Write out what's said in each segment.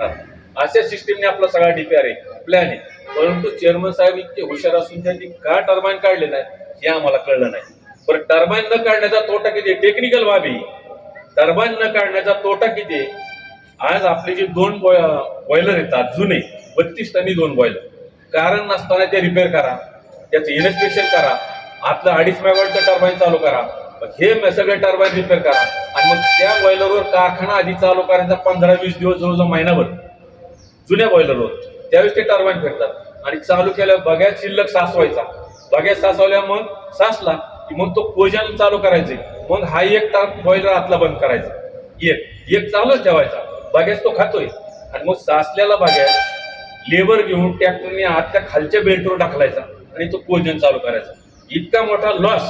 अशा सिस्टीमने आपला सगळा डीपीआर आहे प्लॅन आहे परंतु चेअरमन साहेब इतके हुशार असून त्यांनी का टर्बाईन काढले नाही हे आम्हाला कळलं नाही. पण टर्बाईन न काढण्याचा तोटा किती टेक्निकल बाबी. टर्बाईन न काढण्याचा तोटा किती आज आपले जे दोन बॉयलर येतात जुने बत्तीस टनी दोन बॉयलर कारण नसताना ते रिपेअर करा त्याचं इन्स्पेक्शन करा आतलं अडीच मेगावॉटचं टर्बाईन चालू करा. हे सगळे टर्बाईन रिपेअर करा. आणि मग त्या बॉयलरवर कारखाना आधी चालू करायचा पंधरा वीस दिवस जवळजवळ महिनाभर. जुन्या बॉयलरवर त्यावेळेस ते टर्बाईन फिरतात आणि चालू केल्यावर बघ्यात शिल्लक सासवायचा बघ्यात सासवल्या मग सासला की मग तो कोजन चालू करायचे. मग हा एक टाक बॉयलर आतला बंद करायचा. एक. एक चालूच ठेवायचा. बघ्यास तो खातोय. आणि मग सासल्याला बघ्यास लेबर घेऊन ट्रॅक्टरने आतल्या खालच्या बेल्टवर टाकलायचा. आणि तो कोजन चालू करायचा. इतका मोठा लॉस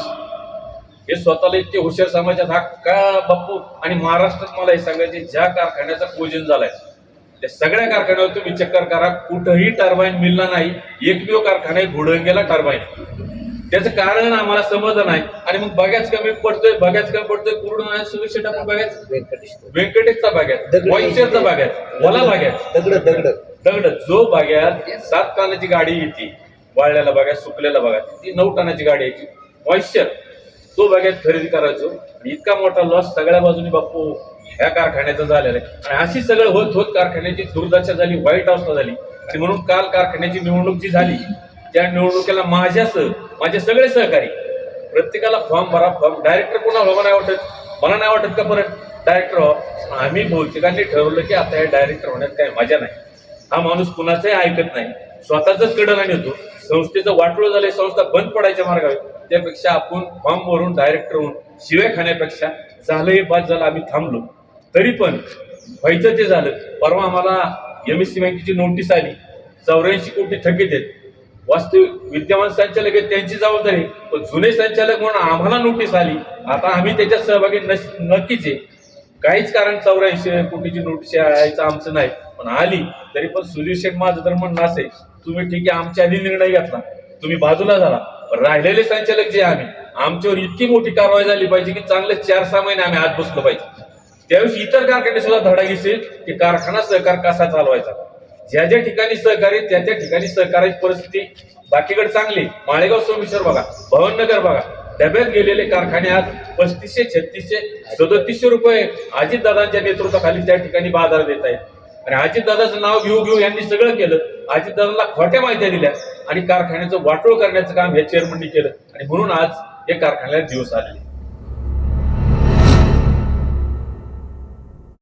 हे स्वतःला इतके हुशार समाजात हा का बाप्पू? आणि महाराष्ट्रात मला हे सांगायचे ज्या कारखान्याचा कोजन झालाय त्या सगळ्या कारखान्यावर तुम्ही चक्कर करा. कुठंही टर्बाईन मिळला नाही. एकमेव कारखाना घोडून गेला टर्बाईन. त्याचं कारण आम्हाला समजलं नाही. आणि मग बघ्याच कमी पडतोय बघ्याच कमी पडतोय. पूर्ण सुविशेट आपण बघायच? व्यंकटेश व्यंकटेशचा बाग्यात दगड. मॉइश्चरचा बाग्यात ओला बाग्यात दगड दगड. दगड. जो बाग्यात सात टनाची गाडी येते वाळल्याला बाग्यात सुकलेला बाग्यात ती नऊ टनाची गाडी यायची. मॉइश्चर. तो बाग्यात खरेदी करायचो. आणि इतका मोठा लॉस सगळ्या बाजूनी बापू ह्या कारखान्याचा झालेला आहे. आणि अशी सगळं होत होत कारखान्याची दुर्दशा झाली वाईट अवस्था झाली. आणि म्हणून काल कारखान्याची निवडणूक जी झाली त्या निवडणुकीला माझ्यासह माझे सगळे सहकारी प्रत्येकाला फॉर्म भरा फॉर्म डायरेक्टर कोणाला मला नाही वाटत? मला नाही वाटत का परत डायरेक्टर व्हावं आम्ही बहुतेकांनी ठरवलं की आता हे डायरेक्टर होण्यात काही मजा नाही. हा माणूस कुणाचाही ऐकत नाही. स्वतःच कडण आणि होतो. संस्थेचं वाटलं झालंय संस्था बंद पडायच्या मार्गावर. त्यापेक्षा आपण फॉर्म भरून डायरेक्टर होऊन शिव्या खाण्यापेक्षा झालं हे बाद झालं आम्ही थांबलो. तरी पण व्हायचं ते झालं परवा आम्हाला एम एस सी बँकेची नोटीस आली. चौऱ्याऐंशी कोटी थकीत आहेत वास्तविक विद्यमान संचालक आहेत त्यांची जबाबदारी. पण जुने संचालक म्हणून आम्हाला नोटीस आली. आता आम्ही त्याच्यात सहभागी नस- नक्कीच आहे. काहीच कारण चौऱ्याऐंशी कोटीची नोटीस यायचं आमचं नाही. पण आली तरी पण सुधीर शेख माझं तर म्हणणं असेल तुम्ही ठीक आहे आमच्या आधी निर्णय घेतला. तुम्ही बाजूला झाला. राहिलेले संचालक जे आम्ही आमच्यावर इतकी मोठी कारवाई झाली पाहिजे की चांगले चार सहा महिने आम्ही आत बसलो पाहिजे. त्यावेळी इतर कारखाने सुद्धा धडा घेतील की कारखाना सहकार कसा चालवायचा? ज्या ज्या ठिकाणी सहकारी त्या त्या ठिकाणी सहकाराची परिस्थिती बाकीकडे चांगली. माळेगाव सोमेश्वर बघा भवननगर बघा. डब्यात गेलेले कारखाने आज पस्तीसशे छत्तीसशे सदतीसशे रुपये अजितदादांच्या नेतृत्वाखाली त्या ठिकाणी बाजार देत आहेत. आणि अजितदादाचं नाव घेऊ घेऊ यांनी सगळं केलं. अजितदादांना खोट्या माहित्या दिल्या आणि कारखान्याचं वाटोळ करण्याचं काम या चेअरमननी केलं. आणि म्हणून आज हे कारखान्याला दिवस आलेले